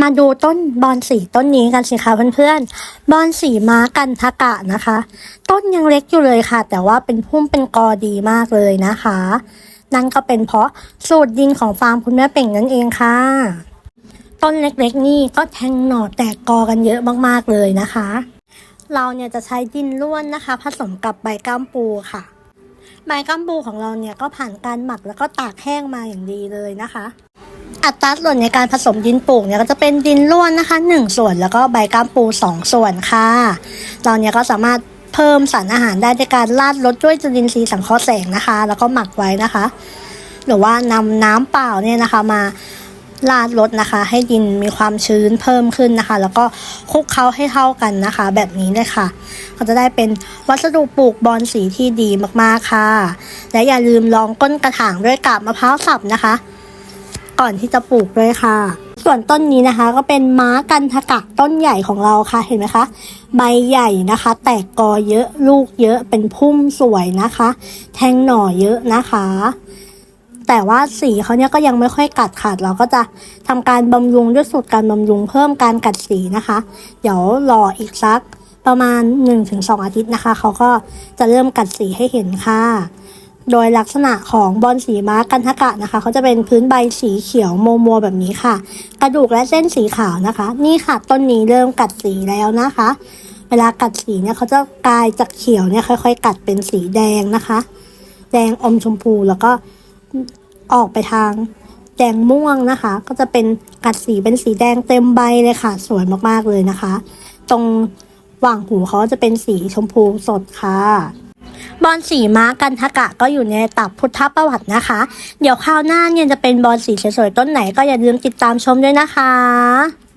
มาดูต้นบอนสีต้นนี้กันสิคะเพื่อนๆ บอนสีม้ากันทกะนะคะ ต้นยังเล็กอยู่เลยค่ะ แต่ว่าเป็นพุ่มเป็นกอดีมากเลยนะคะ นั่นก็เป็นเพราะสูตรดินของฟาร์มคุณแม่เป่งนั่นเองค่ะ ต้นเล็กๆนี่ก็แทงหน่อแตกกอกันเยอะมากๆเลยนะคะ เราเนี่ยจะใช้ดินล้วนนะคะ ผสมกับใบก้ามปูค่ะ ใบก้ามปูของเราเนี่ยก็ผ่านการหมักแล้วก็ตากแห้งมาอย่างดีเลยนะคะ อัตราส่วนในการผสมดินปลูกเนี่ยก็จะเป็นดินล้วนนะคะ 1 ส่วนแล้วก็ใบก้ามปู 2 ส่วนค่ะเราเนี่ยก็สามารถเพิ่มสารอาหารได้ด้วยการราดรดด้วยจุลินทรีย์สังเคราะห์แสงนะคะ แล้วก็หมักไว้นะคะ หรือว่านำน้ำเปล่าเนี่ยนะคะมาราดรดนะคะ ให้ดินมีความชื้นเพิ่มขึ้นนะคะ แล้วก็คลุกเคล้าให้เท่ากันนะคะ แบบนี้เลยค่ะ ก็จะได้เป็นวัสดุปลูกบอนสีที่ดีมากๆค่ะ และอย่าลืมลองก้นกระถางด้วยกาบมะพร้าวสับนะคะ ก่อนที่จะปลูกด้วยค่ะ ส่วนต้นนี้นะคะ ก็เป็นม้ากันทกะต้นใหญ่ของเราค่ะเห็นไหมคะ ใบใหญ่นะคะ แตกกอเยอะลูกเยอะเป็นพุ่มสวยนะคะ แทงหน่อเยอะนะคะ แต่ว่าสีเขาเนี่ยก็ยังไม่ค่อยกัดขาดเราก็จะทำการบำรุงด้วยสูตรการบำรุงเพิ่มการกัดสีนะคะ เดี๋ยวรออีกสักประมาณ 1-2 อาทิตย์นะคะ เขาก็จะเริ่มกัดสีให้เห็นค่ะ โดยลักษณะของบอลสีม้ากันทกะนะคะเขาจะเป็นพื้นใบสีเขียวโมโมแบบนี้ค่ะ กระดูกและเส้นสีขาวนะคะ นี่ค่ะต้นนี้เริ่มกัดสีแล้วนะคะ เวลากัดสีเนี่ยเขาจะกลายจากเขียวเนี่ยค่อย ๆ กัดเป็นสีแดงนะคะ แดงอมชมพูแล้วก็ออกไปทางแดงม่วงนะคะ ก็จะเป็นกัดสีเป็นสีแดงเต็มใบเลยค่ะ สวยมากๆเลยนะคะ ตรงหว่างหูเขาจะเป็นสีชมพูสดค่ะ บอลสีม้ากันทกะก็อยู่ในตับพุทธประวัตินะคะ เดี๋ยวคราวหน้าเนี่ยจะเป็นบอลสีสวยๆต้นไหนก็อย่าลืมติดตามชมด้วยนะคะ